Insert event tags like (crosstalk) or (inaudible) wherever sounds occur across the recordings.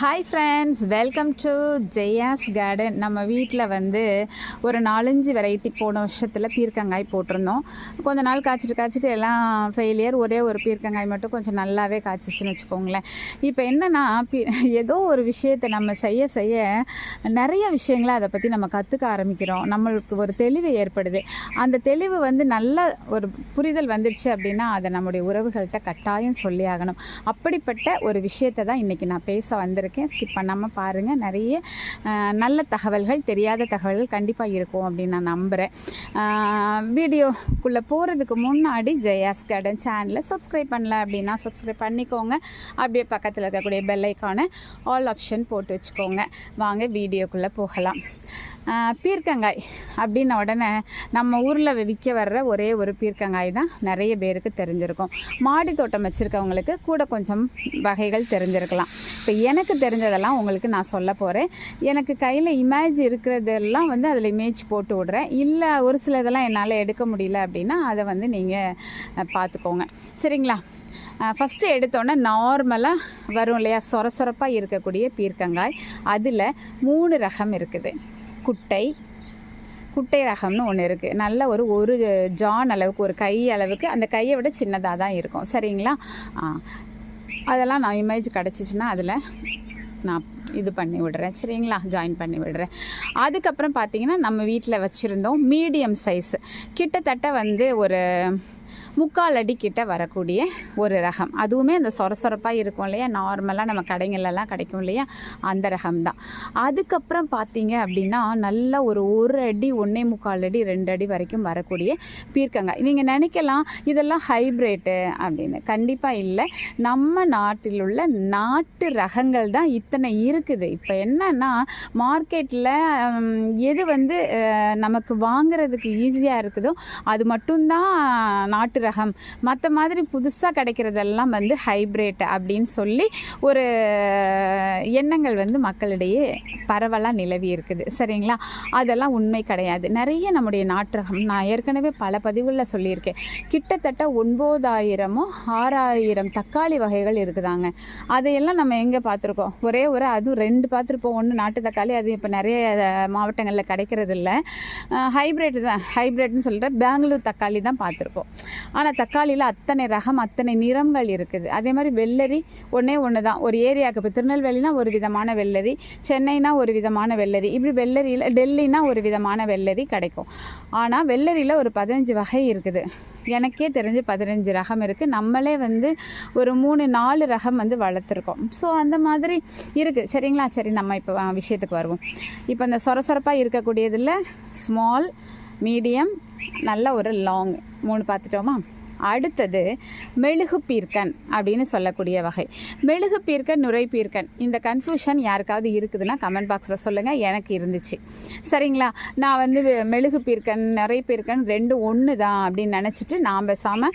Hi friends welcome to Jaya's garden நம்ம வீட்டில் வந்து ஒரு நாலஞ்சு வெரைட்டி போன வருஷத்தில் பீர்க்கங்காய் போட்டிருந்தோம். கொஞ்ச நாள் காய்ச்சிட்டு காய்ச்சிட்டு எல்லாம் ஃபெயிலியர் ஒரே ஒரு பீர்க்கங்காய் மட்டும் கொஞ்சம் நல்லாவே காய்ச்சிச்சுன்னு வச்சுக்கோங்களேன். இப்போ என்னென்னா பி ஏதோ ஒரு விஷயத்தை நம்ம செய்ய செய்ய நிறைய விஷயங்களை அதை பற்றி நம்ம கற்றுக்க ஆரம்பிக்கிறோம். நம்மளுக்கு ஒரு தெளிவு ஏற்படுது. அந்த தெளிவு வந்து நல்ல ஒரு புரிதல் வந்துருச்சு அப்படின்னா அதை நம்முடைய உறவுகள்கிட்ட கட்டாயம் சொல்லி ஆகணும். அப்படிப்பட்ட ஒரு விஷயத்தை தான் இன்றைக்கி நான் பேச வந்திருக்கேன். ஸ்கிப் பண்ணாமல் பாருங்கள் நிறைய நல்ல தகவல்கள் தெரியாத தகவல்கள் கண்டிப்பாக இருக்கும் அப்படின்னு நான் நம்புகிறேன் வீடியோக்குள்ளே போகிறதுக்கு முன்னாடி ஜெயாஸ் கார்டன் சேனலை சப்ஸ்கிரைப் பண்ணல அப்படின்னா சப்ஸ்கிரைப் பண்ணிக்கோங்க. அப்படியே பக்கத்தில் இருக்கக்கூடிய பெல் ஐக்கானை ஆல் ஆப்ஷன் போட்டு வச்சுக்கோங்க. வாங்க வீடியோக்குள்ளே போகலாம். பீர்க்கங்காய் அப்படின்ன உடனே நம்ம ஊரில் விற்க வர்ற ஒரே ஒரு பீர்க்கங்காய் தான் நிறைய பேருக்கு தெரிஞ்சிருக்கும். மாடி தோட்டம் வச்சுருக்கவங்களுக்கு கூட கொஞ்சம் வகைகள் தெரிஞ்சிருக்கலாம். இப்போ எனக்கு தெரிஞ்சதெல்லாம் உங்களுக்கு நான் சொல்ல போகிறேன் எனக்கு கையில் இமேஜ் இருக்கிறதெல்லாம் வந்து அதில் இமேஜ் போட்டு விடுறேன். இல்லை ஒரு சிலதெல்லாம் என்னால் எடுக்க முடியல அப்படின்னா அதை வந்து நீங்கள் பார்த்துக்கோங்க. சரிங்களா? ஃபஸ்ட்டு எடுத்தோன்னே நார்மலாக வரும் இல்லையா? சொர சொரப்பாக இருக்கக்கூடிய பீர்க்கங்காய். அதில் மூணு ரகம் இருக்குது. குட்டை குட்டை ரகம்னு ஒன்று இருக்குது நல்ல ஒரு ஒரு ஜான் அளவுக்கு ஒரு கை அளவுக்கு அந்த கையை விட சின்னதாக தான் இருக்கும். சரிங்களா? ஆ அதெல்லாம் நான் இமேஜ் கிடச்சிச்சின்னா அதில் நான் இது பண்ணி விடுறேன். சரிங்களா? ஜாயின் பண்ணி விடுறேன். அதுக்கப்புறம் பார்த்தீங்கன்னா நம்ம வீட்டில் வச்சுருந்தோம் மீடியம் சைஸ் கிட்டத்தட்ட வந்து ஒரு முக்கால் அடி கிட்ட வரக்கூடிய ஒரு ரகம். அதுவுமே அந்த சொர சொரப்பாக இருக்கும் இல்லையா? நார்மலாக நம்ம கடைங்களெல்லாம் கிடைக்கும் இல்லையா? அந்த ரகம் தான் அதுக்கப்புறம் பார்த்தீங்க அப்படின்னா நல்ல ஒரு ஒரு அடி ஒன்றே முக்கால் அடி ரெண்டு அடி வரைக்கும் வரக்கூடிய பீர்க்கங்காய். நீங்கள் நினைக்கலாம் இதெல்லாம் ஹைப்ரேட்டு அப்படின்னு. கண்டிப்பாக இல்லை. நம்ம நாட்டில் உள்ள நாட்டு ரகங்கள் தான் இத்தனை இருக்குது. இப்போ என்னன்னா மார்க்கெட்டில் எது வந்து நமக்கு வாங்குறதுக்கு ஈஸியாக இருக்குதோ அது மட்டும்தான் நாட்டு ரகம். மற்ற மாதிரி புதுசாக கிடைக்கிறதெல்லாம் வந்து ஹைப்ரேட் அப்படின்னு சொல்லி ஒரு எண்ணங்கள் வந்து மக்களிடையே பரவலாக நிலவி இருக்குது. சரிங்களா? அதெல்லாம் உண்மை கிடையாது. நிறைய நம்முடைய நாட்டகம் நான் ஏற்கனவே பல பதிவுகளில் சொல்லியிருக்கேன். கிட்டத்தட்ட ஒன்பதாயிரமோ ஆறாயிரம் தக்காளி வகைகள் இருக்குதாங்க. அதையெல்லாம் நம்ம எங்கே பார்த்துருக்கோம்? ஒரே ஒரு அதுவும் ரெண்டு பார்த்துருப்போம். ஒன்று நாட்டு தக்காளி அது இப்போ நிறைய மாவட்டங்களில் கிடைக்கிறது இல்லை ஹைப்ரிட் தான். ஹைப்ரிட்னு சொல்கிற பெங்களூர் தக்காளி தான் பார்த்துருப்போம் ஆனால் தக்காளியில் அத்தனை ரகம் அத்தனை நிறங்கள் இருக்குது. அதே மாதிரி வெள்ளரி ஒன்றே ஒன்று தான் ஒரு ஏரியாவுக்கு இப்போ திருநெல்வேலினா ஒரு விதமான வெள்ளரி சென்னைனா ஒரு விதமான வெள்ளரி இப்படி வெள்ளரியில் டெல்லினா ஒரு விதமான வெள்ளரி கிடைக்கும். ஆனால் வெள்ளரியில் ஒரு பதினஞ்சு வகை இருக்குது. எனக்கே தெரிஞ்சு பதினஞ்சு ரகம் இருக்குது நம்மளே வந்து ஒரு மூணு நாலு ரகம் வந்து வளர்த்துருக்கோம். ஸோ அந்த மாதிரி இருக்குது சரிங்களா? சரி நம்ம இப்போ விஷயத்துக்கு வருவோம். இப்போ இந்த சொர சொரப்பாக இருக்கக்கூடியதில் ஸ்மால் மீடியம் நல்ல ஒரு லாங் மூணு பார்த்துட்டோமா? அடுத்தது மெழுகு பீர்க்கன் அப்படின்னு சொல்லக்கூடிய வகை. மெழுகு பீர்க்கன் நுரை பீர்க்கன் இந்த கன்ஃபியூஷன் யாருக்காவது இருக்குதுன்னா கமெண்ட் பாக்ஸில் சொல்லுங்கள் எனக்கு இருந்துச்சு. சரிங்களா? நான் வந்து வெ- மெழுகு பீர்க்கன் நுரை பீர்க்கன் ரெண்டு ஒன்று தான் அப்படின்னு நினச்சிட்டு நான் பேசாமல்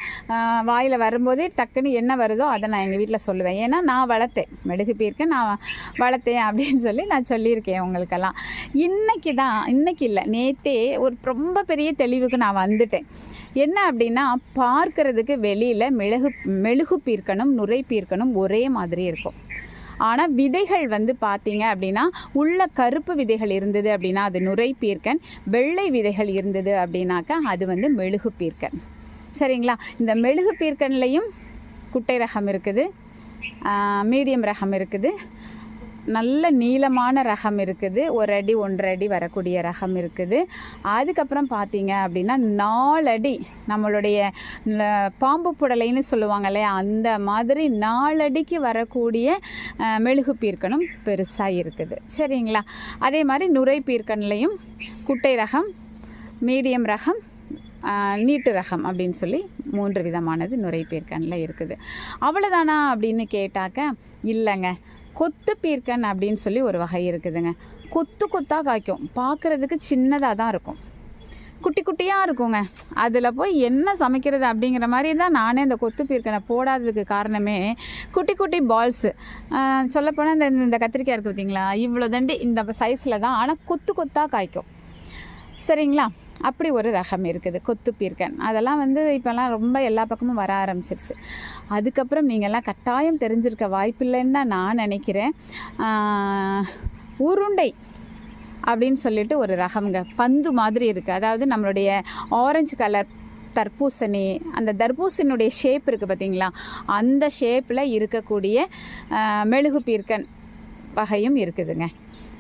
வாயில் வரும்போதே டக்குன்னு என்ன வருதோ அதை நான் எங்கள் வீட்டில் சொல்லுவேன். ஏன்னா நான் வளர்த்தேன். மெழுகு பீர்க்கன் நான் வளர்த்தேன் அப்படின்னு சொல்லி நான் சொல்லியிருக்கேன் உங்களுக்கெல்லாம். இன்னைக்கு தான் இன்னைக்கு இல்லை நேற்றே ஒரு ரொம்ப பெரிய தெளிவுக்கு நான் வந்துட்டேன். என்ன அப்படின்னா பார்க்கறதுக்கு வெளியில் மெழுகு மெழுகு பீர்க்கணும் நுரை பீர்க்கணும் ஒரே மாதிரி இருக்கும். ஆனால் விதைகள் வந்து பார்த்தீங்க அப்படின்னா உள்ள கருப்பு விதைகள் இருந்தது அப்படின்னா அது நுரை பீர்க்கன் வெள்ளை விதைகள் இருந்தது அப்படின்னாக்கா அது வந்து மெழுகு பீர்க்கன். சரிங்களா? இந்த மெழுகு பீர்க்கன்லேயும் குட்டை ரகம் இருக்குது. மீடியம் ரகம் இருக்குது. நல்ல நீளமான ரகம் இருக்குது. ஒரு அடி ஒன்றரை அடி வரக்கூடிய ரகம் இருக்குது. அதுக்கப்புறம் பார்த்தீங்க அப்படின்னா நாலடி நம்மளுடைய பாம்பு புடலைன்னு சொல்லுவாங்க இல்லையா? அந்த மாதிரி நாலடிக்கு வரக்கூடிய மெழுகு பீர்க்கனும் பெருசாக இருக்குது. சரிங்களா? அதே மாதிரி நுரை பீர்க்கன்லையும் குட்டை ரகம் மீடியம் ரகம் நீட்டு ரகம் அப்படின்னு சொல்லி மூன்று விதமானது நுரை பீர்க்கனில் இருக்குது. அவ்வளோதானா அப்படின்னு கேட்டாக்க இல்லைங்க. கொத்து பீர்க்கன் அப்படின்னு சொல்லி ஒரு வகை இருக்குதுங்க. கொத்து கொத்தாக காய்க்கும். பார்க்குறதுக்கு சின்னதாக தான் இருக்கும். குட்டி குட்டியாக இருக்குங்க. அதில் போய் என்ன சமைக்கிறது அப்படிங்கிற மாதிரி தான் நானே இந்த கொத்து பீர்க்கனை போடாததுக்கு காரணமே குட்டி குட்டி பால்ஸு சொல்லப்போனால் இந்த இந்த கத்திரிக்காய் இருக்குது பார்த்தீங்களா இவ்வளோ தண்டி இந்த சைஸில் தான். ஆனால் கொத்து கொத்தாக காய்க்கும். சரிங்களா? அப்படி ஒரு ரகம் இருக்குது கொத்து பீர்க்கன். அதெல்லாம் வந்து இப்போல்லாம் ரொம்ப எல்லா பக்கமும் வர ஆரம்பிச்சிருச்சு. அதுக்கப்புறம் நீங்கள்லாம் கட்டாயம் தெரிஞ்சிருக்க வாய்ப்பில்லைன்னு தான் நான் நினைக்கிறேன். உருண்டை அப்படின்னு சொல்லிட்டு ஒரு ரகம்ங்க. பந்து மாதிரி இருக்குது அதாவது நம்மளுடைய ஆரஞ்சு கலர் தர்பூசணி அந்த தர்பூசணியுடைய ஷேப் இருக்குது பார்த்தீங்களா? அந்த ஷேப்பில் இருக்கக்கூடிய மெழுகு பீர்க்கன் வகையும் இருக்குதுங்க.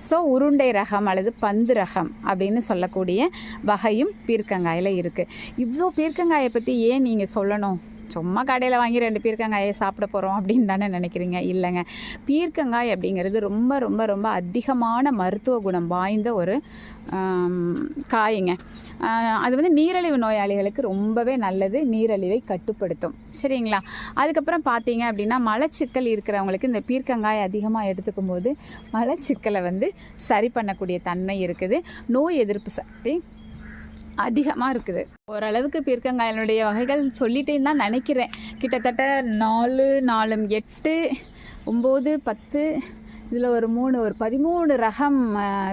ஸோ உருண்டை ரகம் அல்லது பந்து ரகம் அப்படின்னு சொல்லக்கூடிய வகையும் பீர்க்கங்காயில் இருக்குது இவ்வளோ பீர்க்கங்காயை பற்றி ஏன் நீங்கள் சொல்லணும்? சும்மா கடையில் வாங்கி ரெண்டு பீர்க்கங்காயை சாப்பிட போகிறோம் அப்படின்னு தானே நினைக்கிறீங்க? இல்லைங்க. பீர்க்கங்காய் அப்படிங்கிறது ரொம்ப ரொம்ப ரொம்ப அதிகமான மருத்துவ குணம் வாய்ந்த ஒரு காய்ங்க. அது வந்து நீரிழிவு நோயாளிகளுக்கு ரொம்பவே நல்லது நீரழிவை கட்டுப்படுத்தும். சரிங்களா? அதுக்கப்புறம் பார்த்தீங்க அப்படின்னா மலச்சிக்கல் இருக்கிறவங்களுக்கு இந்த பீர்க்கங்காய் அதிகமாக எடுத்துக்கும் போது மலச்சிக்கலை வந்து சரி பண்ணக்கூடிய தன்மை இருக்குது. நோய் எதிர்ப்பு சக்தி அதிகமாக இருக்குது. ஓரளவுக்கு பீர்க்கங்காயினுடைய வகைகள் சொல்லிட்டேன்னு தான் நினைக்கிறேன். கிட்டத்தட்ட நாலு நாலு எட்டு ஒம்பது பத்து இதில் ஒரு மூணு ஒரு பதிமூணு ரகம்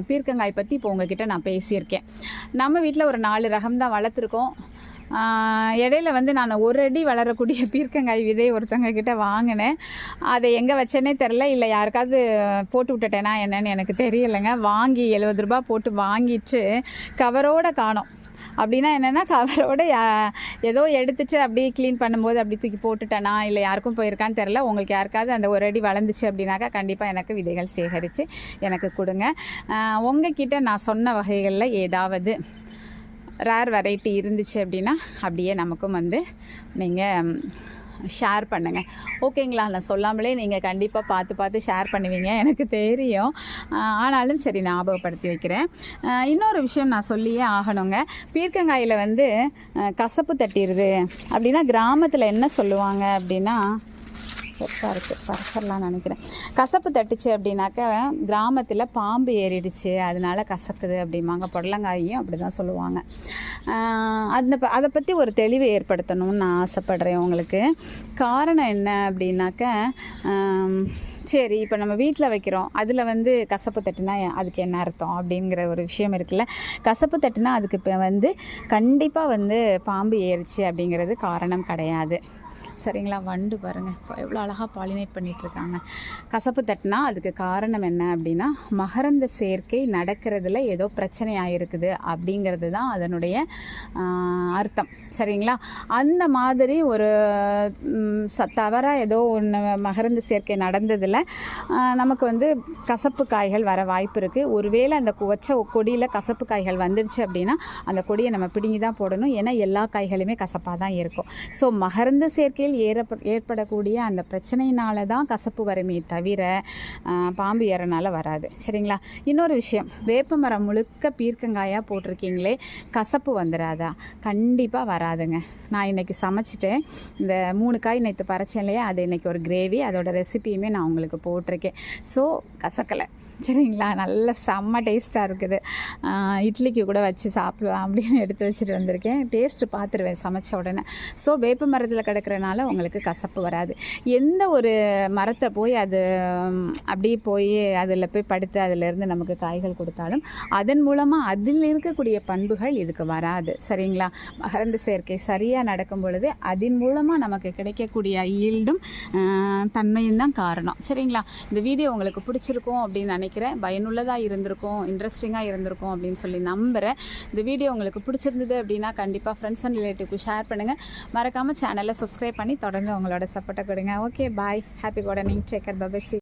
பீர்க்கங்காய் பற்றி இப்போ உங்ககிட்ட நான் பேசியிருக்கேன். நம்ம வீட்டில் ஒரு நாலு ரகம் தான் வளர்த்துருக்கோம். இடையில வந்து நான் ஒரு அடி வளரக்கூடிய (laughs) பீர்க்கங்காய் விதை ஒருத்தவங்க கிட்ட வாங்கினேன். அதை எங்கே வச்சேனே தெரில இல்லை யாருக்காவது போட்டு விட்டுட்டேனா என்னன்னு எனக்கு தெரியலைங்க. வாங்கி எழுபது ரூபாய் போட்டு வாங்கிட்டு கவரோடு காணோம். அப்படின்னா என்னென்னா கவரோட ஏதோ எடுத்துட்டு அப்படியே க்ளீன் பண்ணும்போது அப்படி தூக்கி போட்டுட்டேனா இல்லை யாருக்கும் போயிருக்கான்னு தெரில உங்களுக்கு யாருக்காவது அந்த ஒரு அடி வளர்ந்துச்சு அப்படின்னாக்கா கண்டிப்பாக எனக்கு விதைகள் சேகரித்து எனக்கு கொடுங்க. உங்ககிட்ட நான் சொன்ன வகைகளில் ஏதாவது ரேர் வெரைட்டி இருந்துச்சு அப்படின்னா அப்படியே நமக்கும் வந்து நீங்கள் ஷேர் பண்ணுங்கள் ஓகேங்களா நான் சொல்லாமலே நீங்கள் கண்டிப்பாக பார்த்து பார்த்து ஷேர் பண்ணுவீங்க. எனக்கு தெரியும். ஆனாலும் சரி ஞாபகப்படுத்தி வைக்கிறேன். இன்னொரு விஷயம் நான் சொல்லியே ஆகணுங்க. பீர்க்கங்காயில் வந்து கசப்பு தட்டிடுது அப்படின்னா கிராமத்தில் என்ன சொல்லுவாங்க அப்படின்னா பெருசாக இருக்குது பறச்சிடலாம்னு நினைக்கிறேன். கசப்பு தட்டுச்சு அப்படின்னாக்கா கிராமத்தில் பாம்பு ஏறிடுச்சு. அதனால கசக்குது அப்படிம்பாங்க. புடலங்காயும் அப்படி தான் சொல்லுவாங்க அந்த ப- அதை பற்றி ஒரு தெளிவு ஏற்படுத்தணும்னு நான் ஆசைப்பட்றேன் உங்களுக்கு. காரணம் என்ன அப்படின்னாக்க சரி இப்போ நம்ம வீட்டில் வைக்கிறோம். அதில் வந்து கசப்பு தட்டுனா அதுக்கு என்ன அர்த்தம் அப்படிங்கிற ஒரு விஷயம் இருக்குல்ல. கசப்பு தட்டுனா அதுக்கு இப்போ வந்து கண்டிப்பாக வந்து பாம்பு ஏறிச்சு அப்படிங்கிறது காரணம் கிடையாது. சரிங்களா? வண்டு பாருங்கள் இப்போ எவ்வளோ அழகாக பாலினேட் பண்ணிகிட்ருக்காங்க கசப்பு தட்டினா அதுக்கு காரணம் என்ன அப்படின்னா மகரந்த சேர்க்கை நடக்கிறதுல ஏதோ பிரச்சனை ஆகிருக்குது அப்படிங்கிறது தான் அதனுடைய அர்த்தம். சரிங்களா? அந்த மாதிரி ஒரு ச தவறாக ஏதோ ஒன்று மகரந்த சேர்க்கை நடந்ததில் நமக்கு வந்து கசப்பு காய்கள் வர வாய்ப்பு இருக்குது ஒருவேளை அந்த வச்ச கொடியில் கசப்பு காய்கள் வந்துடுச்சு அப்படின்னா அந்த கொடியை நம்ம பிடுங்கி தான் போடணும். ஏன்னா எல்லா காய்களுமே கசப்பாக தான் இருக்கும். ஸோ மகரந்த சேர்க்கையில் ஏறப்ப ஏற்படக்கூடிய அந்த பிரச்சனையினால தான் கசப்பு வருமே தவிர பாம்பு ஏறனால வராது. சரிங்களா? இன்னொரு விஷயம். வேப்ப மரம் முழுக்க பீர்க்கங்காயாக போட்டிருக்கீங்களே கசப்பு வந்துடாதா கண்டிப்பாக வராதுங்க. நான் இன்னைக்கு சமைச்சிட்டேன். இந்த மூணு காய் நேற்று பறைச்சேன் இல்லையா? அது இன்னைக்கு ஒரு கிரேவி. அதோட ரெசிபியுமே நான் உங்களுக்கு போட்டிருக்கேன். ஸோ கசக்கலை. சரிங்களா? நல்ல செம்ம டேஸ்ட்டாக இருக்குது. இட்லிக்கு கூட வச்சு சாப்பிடலாம் அப்படின்னு எடுத்து வச்சுட்டு வந்திருக்கேன். டேஸ்ட்டு பார்த்துருவேன் சமைச்ச உடனே. ஸோ வேப்ப மரத்தில் கிடக்கிறனால உங்களுக்கு கசப்பு வராது. எந்த ஒரு மரத்தை போய் அது அப்படியே போய் அதில் போய் படுத்து அதிலேருந்து நமக்கு காய்கள் கொடுத்தாலும் அதன் மூலமாக அதில் இருக்கக்கூடிய பண்புகள் இதுக்கு வராது. சரிங்களா? மகரந்த சேர்க்கை சரியாக நடக்கும் பொழுது அதன் மூலமாக நமக்கு கிடைக்கக்கூடிய ஈல்டும் தன்மையும் தான் காரணம். சரிங்களா? இந்த வீடியோ உங்களுக்கு பிடிச்சிருக்கும் அப்படின்னு நினைக்கிறேன். பயனுள்ளதாக இருந்திருக்கும் இன்ட்ரெஸ்டிங்காக இருந்திருக்கும் அப்படின்னு சொல்லி நம்புகிறேன் இந்த வீடியோ உங்களுக்கு பிடிச்சிருந்தது அப்படின்னா கண்டிப்பாக ஃப்ரெண்ட்ஸ் அண்ட் ரிலேட்டிவ்க்கு ஷேர் பண்ணுங்கள் மறக்காமல் சேனலை சப்ஸ்கிரைப் பண்ணி தொடர்ந்து உங்களோட சப்போர்ட்டை கொடுங்க. Okay bye happy gardening take care பபசி